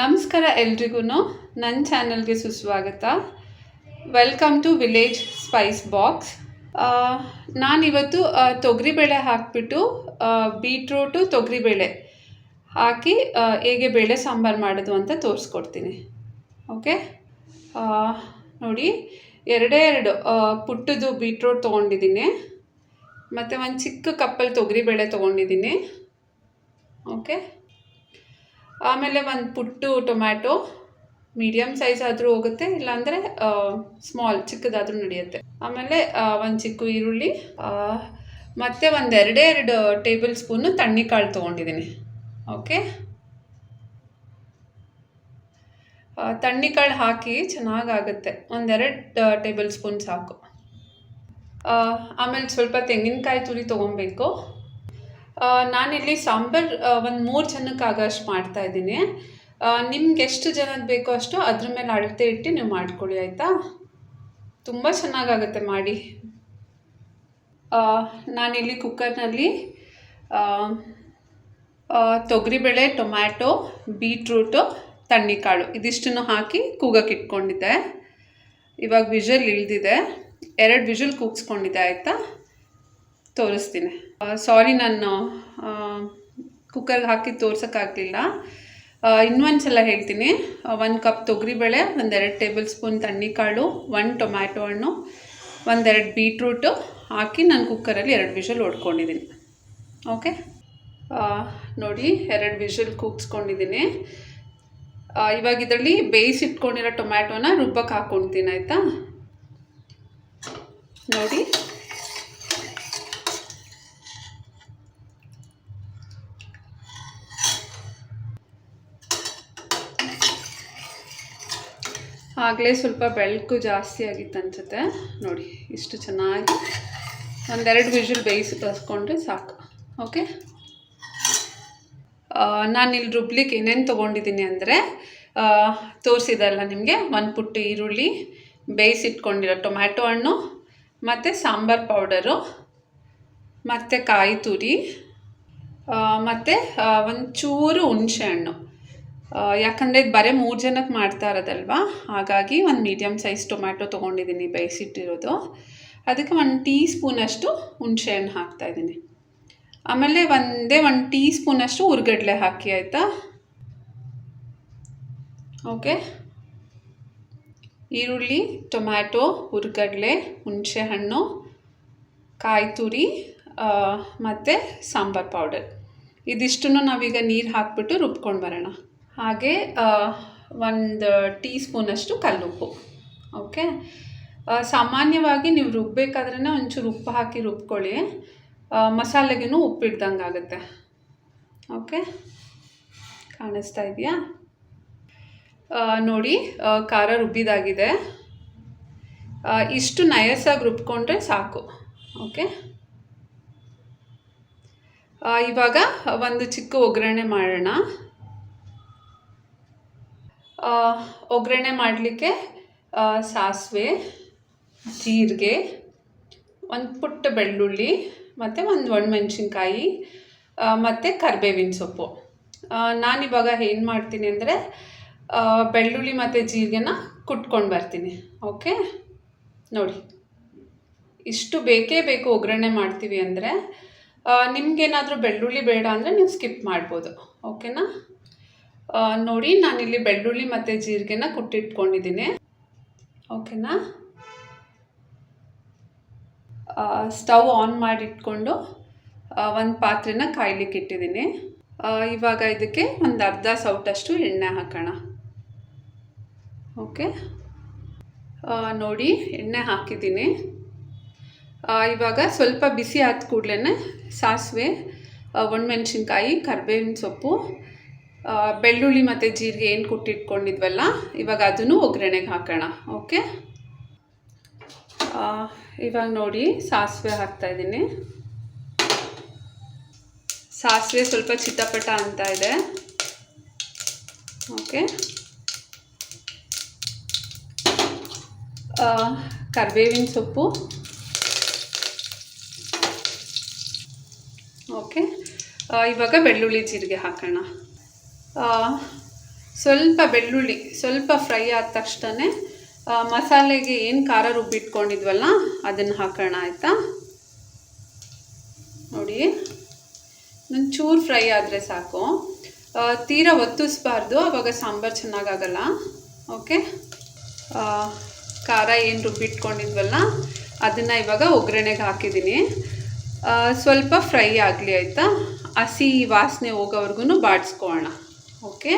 ನಮಸ್ಕಾರ ಎಲ್ರಿಗೂ ನನ್ನ ಚಾನಲ್ಗೆ ಸುಸ್ವಾಗತ. Welcome to village spice box ನಾನಿವತ್ತು ತೊಗರಿಬೇಳೆ ಹಾಕಿಬಿಟ್ಟು ಬೀಟ್ರೂಟು ತೊಗರಿಬೇಳೆ ಹಾಕಿ ಹೇಗೆ ಬೇಳೆ ಸಾಂಬಾರು ಮಾಡೋದು ಅಂತ ತೋರಿಸ್ಕೊಡ್ತೀನಿ. ಓಕೆ ನೋಡಿ, ಎರಡೇ ಎರಡು ಪುಟ್ಟದು ಬೀಟ್ರೂಟ್ ತೊಗೊಂಡಿದ್ದೀನಿ. ಮತ್ತು ಒಂದು ಚಿಕ್ಕ ಕಪ್ಪಲ್ಲಿ ತೊಗರಿಬೇಳೆ ತೊಗೊಂಡಿದ್ದೀನಿ. ಓಕೆ ಆಮೇಲೆ ಒಂದು ಪುಟ್ಟು ಟೊಮ್ಯಾಟೊ ಮೀಡಿಯಮ್ ಸೈಜ್ ಆದರೂ ಹೋಗುತ್ತೆ, ಇಲ್ಲಾಂದರೆ ಸ್ಮಾಲ್, ಚಿಕ್ಕದಾದರೂ ನಡೆಯುತ್ತೆ. ಆಮೇಲೆ ಒಂದು ಚಿಕ್ಕ ಈರುಳ್ಳಿ ಮತ್ತು ಒಂದು ಎರಡೇ ಎರಡು ಟೇಬಲ್ ಸ್ಪೂನು ತಣ್ಣಿಕಾಳು ತೊಗೊಂಡಿದ್ದೀನಿ. ಓಕೆ? ತಣ್ಣಿಕಾಳು ಹಾಕಿ ಚೆನ್ನಾಗಾಗುತ್ತೆ. ಒಂದೆರಡು ಟೇಬಲ್ ಸ್ಪೂನ್ ಸಾಕು. ಆಮೇಲೆ ಸ್ವಲ್ಪ ತೆಂಗಿನಕಾಯಿ ತುರಿ ತೊಗೊಬೇಕು. ನಾನಿಲ್ಲಿ ಸಾಂಬಾರು ಒಂದು ಮೂರು ಜನಕ್ಕೆ ಆಗೋಷ್ಟು ಮಾಡ್ತಾ ಇದ್ದೀನಿ. ನಿಮ್ಗೆ ಎಷ್ಟು ಜನಕ್ಕೆ ಬೇಕೋ ಅಷ್ಟು ಅದ್ರ ಮೇಲೆ ಅಳತೆ ಇಟ್ಟು ನೀವು ಮಾಡ್ಕೊಳ್ಳಿ, ಆಯಿತಾ? ತುಂಬ ಚೆನ್ನಾಗಾಗುತ್ತೆ ಮಾಡಿ. ನಾನಿಲ್ಲಿ ಕುಕ್ಕರ್ನಲ್ಲಿ ತೊಗರಿಬೇಳೆ, ಟೊಮ್ಯಾಟೊ, ಬೀಟ್ರೂಟು ತಣ್ಣಿಕಾಳು ಇದಿಷ್ಟನ್ನು ಹಾಕಿ ಕೂಗಕ್ಕೆ ಇಟ್ಕೊಂಡಿದ್ದೆ. ಇವಾಗ ವಿಷಲ್ ಇಳಿದಿದೆ. ಎರಡು ವಿಷಲ್ ಕೂಗಿಸ್ಕೊಂಡಿದ್ದೆ, ಆಯಿತಾ? ತೋರಿಸ್ತೀನಿ. ಸಾರಿ ನಾನು ಕುಕ್ಕರ್ಗೆ ಹಾಕಿ ತೋರ್ಸೋಕ್ಕಾಗಲಿಲ್ಲ. ಇನ್ನೊಂದು ಸಲ ಹೇಳ್ತೀನಿ. ಒಂದು ಕಪ್ ತೊಗರಿಬೇಳೆ ಒಂದೆರಡು ಟೇಬಲ್ ಸ್ಪೂನ್ ತಣ್ಣಿಕಾಳು ಒಂದು ಟೊಮ್ಯಾಟೊ ಹಣ್ಣು, ಒಂದೆರಡು ಬೀಟ್ರೂಟು ಹಾಕಿ ನಾನು ಕುಕ್ಕರಲ್ಲಿ ಎರಡು ವಿಷಲ್ ಹೊಡ್ಕೊಂಡಿದ್ದೀನಿ ಓಕೆ ನೋಡಿ, ಎರಡು ವಿಷಲ್ ಕೂಗಿಸ್ಕೊಂಡಿದ್ದೀನಿ. ಇವಾಗ ಇದರಲ್ಲಿ ಬೇಯಿಸಿಟ್ಕೊಂಡಿರೋ ಟೊಮ್ಯಾಟೊನ ರುಬ್ಬಕ್ಕೆ ಹಾಕ್ಕೊಳ್ತೀನಿ ಆಯಿತಾ? ನೋಡಿ. ಆಗಲೇ ಸ್ವಲ್ಪ ಬೆಳಕು ಜಾಸ್ತಿ ಆಗಿತ್ತು ಅನ್ಸುತ್ತೆ. ನೋಡಿ, ಇಷ್ಟು ಚೆನ್ನಾಗಿ ಒಂದೆರಡು ವಿಜುಲ್ ಬೇಯಿಸಿ ಕಲಿಸ್ಕೊಂಡ್ರೆ ಸಾಕು. ಓಕೆ? ನಾನಿಲ್ಲಿ ರುಬ್ಲಿಕ್ಕೆ ಏನೇನು ತೊಗೊಂಡಿದ್ದೀನಿ ಅಂದರೆ ತೋರಿಸಿದಲ್ಲ ನಿಮಗೆ, ಒಂದು ಪುಟ್ಟು ಈರುಳ್ಳಿ ಬೇಯಿಸಿಟ್ಕೊಂಡಿರೋ ಟೊಮ್ಯಾಟೊ ಹಣ್ಣು, ಮತ್ತು ಸಾಂಬಾರು ಪೌಡರು, ಮತ್ತು ಕಾಯಿ ತುರಿ ಮತ್ತು ಒಂಚೂರು ಹುಣಸೆ ಹಣ್ಣು. ಯಾಕಂದರೆ ಇದು ಬರೀ ಮೂರು ಜನಕ್ಕೆ ಮಾಡ್ತಾ ಇರೋದಲ್ವಾ? ಹಾಗಾಗಿ ಒಂದು ಮೀಡಿಯಮ್ ಸೈಜ್ ಟೊಮ್ಯಾಟೊ ತೊಗೊಂಡಿದ್ದೀನಿ ಬೇಯಿಸಿಟ್ಟಿರೋದು. ಅದಕ್ಕೆ ಒಂದು ಟೀ ಸ್ಪೂನಷ್ಟು ಹುಣಸೆ ಹಣ್ಣು ಹಾಕ್ತಾಯಿದ್ದೀನಿ ಆಮೇಲೆ ಒಂದೇ ಒಂದು ಟೀ ಸ್ಪೂನಷ್ಟು ಹುರ್ಗಡ್ಲೆ ಹಾಕಿ, ಆಯಿತಾ? ಓಕೆ. ಈರುಳ್ಳಿ, ಟೊಮ್ಯಾಟೊ ಹುರ್ಗಡ್ಲೆ ಹುಣಸೆ ಹಣ್ಣು ಕಾಯಿ ತುರಿ ಮತ್ತು ಸಾಂಬಾರು ಪೌಡರ್. ಇದಿಷ್ಟನ್ನು ನಾವೀಗ ನೀರು ಹಾಕ್ಬಿಟ್ಟು ರುಬ್ಕೊಂಡು ಬರೋಣ. ಹಾಗೆ ಒಂದು ಟೀ ಸ್ಪೂನಷ್ಟು ಕಲ್ಲುಪ್ಪು. ಓಕೆ? ಸಾಮಾನ್ಯವಾಗಿ ನೀವು ರುಬ್ಬಬೇಕಾದ್ರೆ ಒಂಚೂರು ಉಪ್ಪು ಹಾಕಿ ರುಬ್ಕೊಳ್ಳಿ. ಮಸಾಲೆಗೂ ಉಪ್ಪು ಇಡ್ದಂಗೆ ಆಗುತ್ತೆ. ಓಕೆ? ಕಾಣಿಸ್ತಾ ಇದೆಯಾ? ನೋಡಿ ಖಾರ ರುಬ್ಬಿದಾಗಿದೆ. ಇಷ್ಟು ನಯಸಾಗಿ ರುಬ್ಕೊಂಡ್ರೆ ಸಾಕು. ಓಕೆ? ಇವಾಗ ಒಂದು ಚಿಕ್ಕ ಒಗ್ಗರಣೆ ಮಾಡೋಣ. ಒಗ್ಗರಣೆ ಮಾಡಲಿಕ್ಕೆ ಸಾಸಿವೆ, ಜೀರಿಗೆ, ಒಂದು ಪುಟ್ಟ ಬೆಳ್ಳುಳ್ಳಿ, ಮತ್ತು ಒಂದು ಒಣಮೆಣ್ಸಿನ್ಕಾಯಿ ಮತ್ತು ಕರಿಬೇವಿನ ಸೊಪ್ಪು. ನಾನಿವಾಗ ಏನು ಮಾಡ್ತೀನಿ ಅಂದರೆ ಬೆಳ್ಳುಳ್ಳಿ ಮತ್ತು ಜೀರಿಗೆನ ಕುಟ್ಕೊಂಡು ಬರ್ತೀನಿ. ಓಕೆ? ನೋಡಿ. ಇಷ್ಟು ಬೇಕೇ ಬೇಕು ಒಗ್ಗರಣೆ ಮಾಡ್ತೀವಿ ಅಂದರೆ ನಿಮ್ಗೇನಾದರೂ ಬೆಳ್ಳುಳ್ಳಿ ಬೇಡ ಅಂದರೆ ನೀವು ಸ್ಕಿಪ್ ಮಾಡ್ಬೋದು. ಓಕೆನಾ? ನೋಡಿ ನಾನಿಲ್ಲಿ ಬೆಳ್ಳುಳ್ಳಿ ಮತ್ತು ಜೀರಿಗೆನ ಕುಟ್ಟಿಟ್ಕೊಂಡಿದ್ದೀನಿ. ಓಕೆನಾ? ಸ್ಟವ್ ಆನ್ ಮಾಡಿಟ್ಕೊಂಡು ಒಂದು ಪಾತ್ರೆನ ಕಾಯ್ಲಿಕ್ಕೆ ಇಟ್ಟಿದ್ದೀನಿ ಇವಾಗ ಇದಕ್ಕೆ ಒಂದು ಅರ್ಧ ಸೌಟಷ್ಟು ಎಣ್ಣೆ ಹಾಕೋಣ. ಓಕೆ? ನೋಡಿ, ಎಣ್ಣೆ ಹಾಕಿದ್ದೀನಿ. ಇವಾಗ ಸ್ವಲ್ಪ ಬಿಸಿ ಆದ ಕೂಡಲೇ ಸಾಸಿವೆ ಒಣಮೆಣ್ಸಿನ್ಕಾಯಿ, ಕರ್ಬೇವಿನ ಸೊಪ್ಪು ಬೆಳ್ಳುಳ್ಳಿ ಮತ್ತು ಜೀರಿಗೆ ಏನು ಕುಟ್ಟಿಟ್ಕೊಂಡಿದ್ವಲ್ಲ, ಇವಾಗ ಅದನ್ನು ಒಗ್ಗರಣೆಗೆ ಹಾಕೋಣ, ಓಕೆ? ಇವಾಗ ನೋಡಿ, ಸಾಸಿವೆ ಹಾಕ್ತಾಯಿದ್ದೀನಿ ಸಾಸಿವೆ ಸ್ವಲ್ಪ ಚಿತ್ತಪಟ ಅಂತ ಇದೆ. ಓಕೆ? ಕರಿಬೇವಿನ ಸೊಪ್ಪು. ಓಕೆ? ಇವಾಗ ಬೆಳ್ಳುಳ್ಳಿ ಜೀರಿಗೆ ಹಾಕೋಣ. ಸ್ವಲ್ಪ ಬೆಳ್ಳುಳ್ಳಿ, ಸ್ವಲ್ಪ ಫ್ರೈ ಆದ ತಕ್ಷಣ ಮಸಾಲೆಗೆ ಏನು ಖಾರ ರುಬ್ಬಿಟ್ಕೊಂಡಿದ್ವಲ್ಲ ಅದನ್ನು ಹಾಕೋಣ ಆಯಿತಾ? ನೋಡಿ ಚೂರು ಫ್ರೈ ಆದರೆ ಸಾಕು. ತೀರಾ ಒತ್ತಿಸ್ಬಾರ್ದು ಆವಾಗ ಸಾಂಬಾರು ಚೆನ್ನಾಗಾಗಲ್ಲ. ಓಕೆ? ಖಾರ ಏನು ರುಬ್ಬಿಟ್ಕೊಂಡಿದ್ವಲ್ಲ ಅದನ್ನು ಇವಾಗ ಒಗ್ಗರಣೆಗೆ ಹಾಕಿದ್ದೀನಿ. ಸ್ವಲ್ಪ ಫ್ರೈ ಆಗಲಿ ಆಯಿತಾ? ಹಸಿ ವಾಸನೆ ಹೋಗೋವರೆಗೂ ಬಾಡಿಸ್ಕೊಳ್ಳೋಣ ಓಕೆ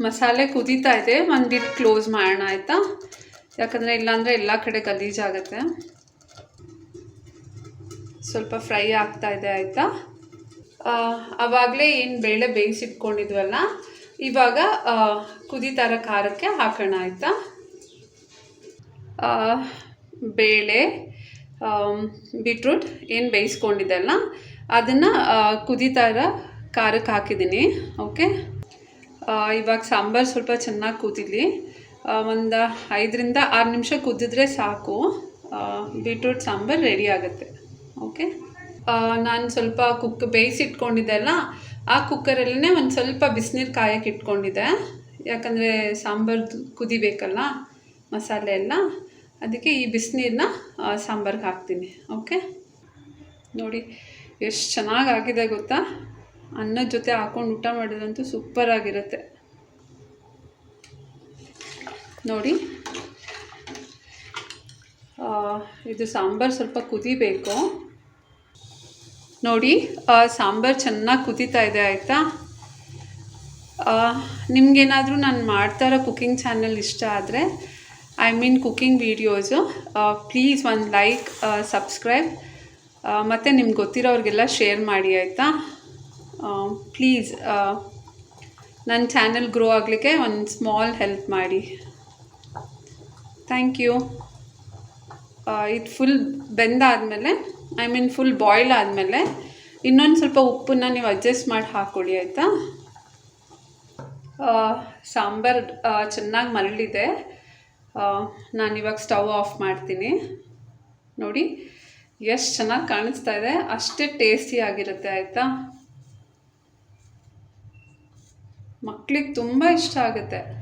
ಮಸಾಲೆ ಕುದೀತಾ ಇದೆ ಒಂದಿಟ್ಟು ಕ್ಲೋಸ್ ಮಾಡೋಣ ಆಯಿತಾ ಯಾಕಂದರೆ ಇಲ್ಲಾಂದರೆ ಎಲ್ಲ ಕಡೆ ಗಲೀಜಾಗುತ್ತೆ ಸ್ವಲ್ಪ ಫ್ರೈ ಆಗ್ತಾ ಇದೆ ಆಯಿತಾ ಆವಾಗಲೇ ಏನು ಬೇಳೆ ಬೇಯಿಸಿಟ್ಕೊಂಡಿದ್ವಲ್ಲ ಇವಾಗ ಕುದಿತಾರ ಖಾರಕ್ಕೆ ಹಾಕೋಣ ಆಯಿತಾ ಬೇಳೆ ಬೀಟ್ರೂಟ್ ಏನು ಬೇಯಿಸ್ಕೊಂಡಿದ್ದೆಲ್ಲ ಅದನ್ನು ಕುದೀತಾ ಇರೋ ಖಾರಕ್ಕೆ ಹಾಕಿದ್ದೀನಿ ಓಕೆ ಇವಾಗ ಸಾಂಬಾರು ಸ್ವಲ್ಪ ಚೆನ್ನಾಗಿ ಕುದಿಲಿ ಒಂದು ಐದರಿಂದ ಆರು ನಿಮಿಷ ಕುದಿದ್ರೆ ಸಾಕು. ಬೀಟ್ರೂಟ್ ಸಾಂಬಾರು ರೆಡಿ ಆಗುತ್ತೆ ಓಕೆ ನಾನು ಸ್ವಲ್ಪ ಕುಕ್ ಬೇಯಿಸಿಟ್ಕೊಂಡಿದ್ದೆಲ್ಲ ಆ ಕುಕ್ಕರಲ್ಲೇ ಒಂದು ಸ್ವಲ್ಪ ಬಿಸಿನೀರು ಕಾಯಕ್ಕೆ ಇಟ್ಕೊಂಡಿದ್ದೆ. ಯಾಕಂದರೆ ಸಾಂಬಾರು ಕುದಿಬೇಕಲ್ಲ, ಮಸಾಲೆ ಎಲ್ಲ, ಅದಕ್ಕೆ ಈ ಬಿಸಿನೀರನ್ನ ಸಾಂಬಾರ್ಗೆ ಹಾಕ್ತೀನಿ ಓಕೆ ನೋಡಿ ಎಷ್ಟು ಚೆನ್ನಾಗಾಗಿದೆ ಗೊತ್ತಾ? ಅನ್ನದ ಜೊತೆ ಹಾಕೊಂಡು ಊಟ ಮಾಡಿದ್ರಂತೂ ಸೂಪರ್ ಆಗಿರುತ್ತೆ. ನೋಡಿ. ಇದು ಸಾಂಬಾರು ಸ್ವಲ್ಪ ಕುದಿಬೇಕು. ನೋಡಿ ಸಾಂಬಾರು ಚೆನ್ನಾಗಿ ಕುದೀತಾ ಇದೆ, ಆಯಿತಾ? ನಿಮಗೇನಾದರೂ ನಾನು ಮಾಡ್ತಾ ಇರೋ ಕುಕಿಂಗ್ ಚಾನಲ್ ಇಷ್ಟ ಆದರೆ I mean cooking videos please ಒಂದು ಲೈಕ್ ಸಬ್ಸ್ಕ್ರೈಬ್ ಮತ್ತು ನಿಮ್ಗೆ ಗೊತ್ತಿರೋರಿಗೆಲ್ಲ ಶೇರ್ ಮಾಡಿ, ಆಯಿತಾ? ಪ್ಲೀಸ್ ನನ್ನ ಚಾನಲ್ ಗ್ರೋ ಆಗಲಿಕ್ಕೆ ಒಂದು ಸ್ಮಾಲ್ ಹೆಲ್ಪ್ ಮಾಡಿ. ಥ್ಯಾಂಕ್ ಯು ಇದು ಫುಲ್ ಬೆಂದಾದಮೇಲೆ ಐ ಮೀನ್ ಫುಲ್ ಬಾಯ್ಲ್ ಆದಮೇಲೆ, ಇನ್ನೊಂದು ಸ್ವಲ್ಪ ಉಪ್ಪನ್ನು ನೀವು ಅಡ್ಜಸ್ಟ್ ಮಾಡಿ ಹಾಕ್ಕೊಳ್ಳಿ ಆಯಿತಾ? ಸಾಂಬಾರು ಚೆನ್ನಾಗಿ ಮರಳಿದೆ. ನಾನಿವಾಗ ಸ್ಟವ್ ಆಫ್ ಮಾಡ್ತೀನಿ. ನೋಡಿ. ಎಷ್ಟು ಚೆನ್ನಾಗಿ ಕಾಣಿಸ್ತಾ ಇದೆ? ಅಷ್ಟೇ ಟೇಸ್ಟಿ ಆಗಿರುತ್ತೆ ಆಯಿತಾ? ಮಕ್ಳಿಗೆ ತುಂಬ ಇಷ್ಟ ಆಗುತ್ತೆ.